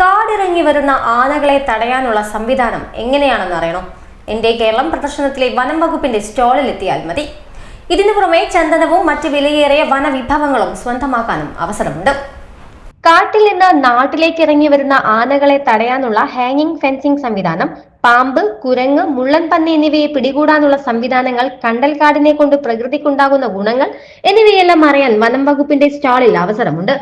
കാടിറങ്ങി വരുന്ന ആനകളെ തടയാനുള്ള സംവിധാനം എങ്ങനെയാണെന്ന് അറിയണോ? എന്റെ കേരളം പ്രദർശനത്തിലെ വനം വകുപ്പിന്റെ സ്റ്റാളിലെത്തിയാൽ മതി. ഇതിനു പുറമെ ചന്ദനവും മറ്റ് വിലയേറിയ വനവിഭവങ്ങളും സ്വന്തമാക്കാനും അവസരമുണ്ട്. കാട്ടിൽ നിന്ന് നാട്ടിലേക്ക് ഇറങ്ങി വരുന്ന ആനകളെ തടയാനുള്ള ഹാങ്ങിങ് ഫെൻസിംഗ് സംവിധാനം പാമ്പ് കുരങ്ങ് മുള്ളൻ പന്നി എന്നിവയെ പിടികൂടാനുള്ള സംവിധാനങ്ങൾ കണ്ടൽക്കാടിനെ കൊണ്ട് പ്രകൃതിക്കുണ്ടാകുന്ന ഗുണങ്ങൾ എന്നിവയെല്ലാം അറിയാൻ വനം വകുപ്പിന്റെ സ്റ്റാളിൽ അവസരമുണ്ട്.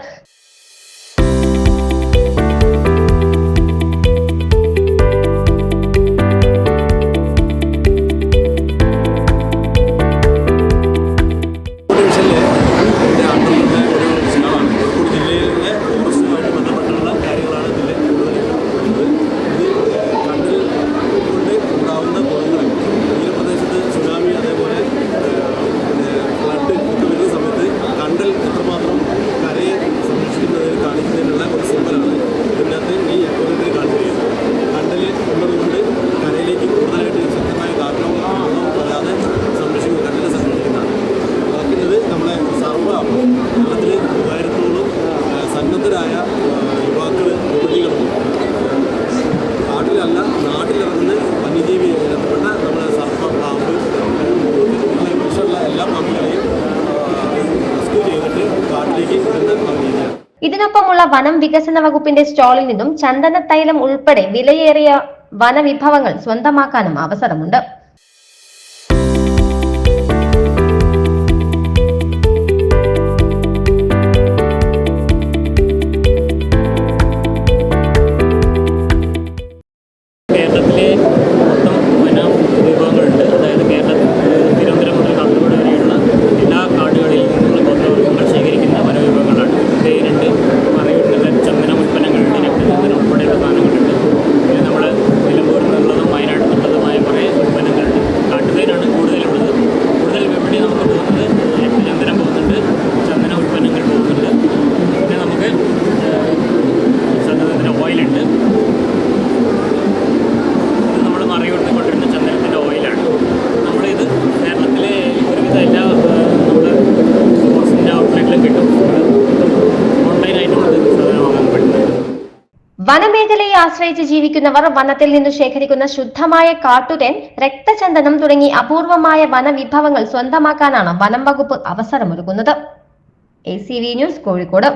ഇതിനൊപ്പമുള്ള വനം വികസന വകുപ്പിന്റെ സ്റ്റാളിൽ നിന്നും ചന്ദന തൈലം ഉൾപ്പെടെ വിലയേറിയ വനവിഭവങ്ങൾ സ്വന്തമാക്കാനും അവസരമുണ്ട്. വനമേഖലയെ ആശ്രയിച്ച് ജീവിക്കുന്നവർ വനത്തിൽ നിന്ന് ശേഖരിക്കുന്ന ശുദ്ധമായ കാട്ടുതേൻ രക്തചന്ദനം തുടങ്ങി അപൂർവമായ വനവിഭവങ്ങൾ സ്വന്തമാക്കാനാണ് വനം വകുപ്പ് അവസരമൊരുക്കുന്നത്. A C V news Kozhikode.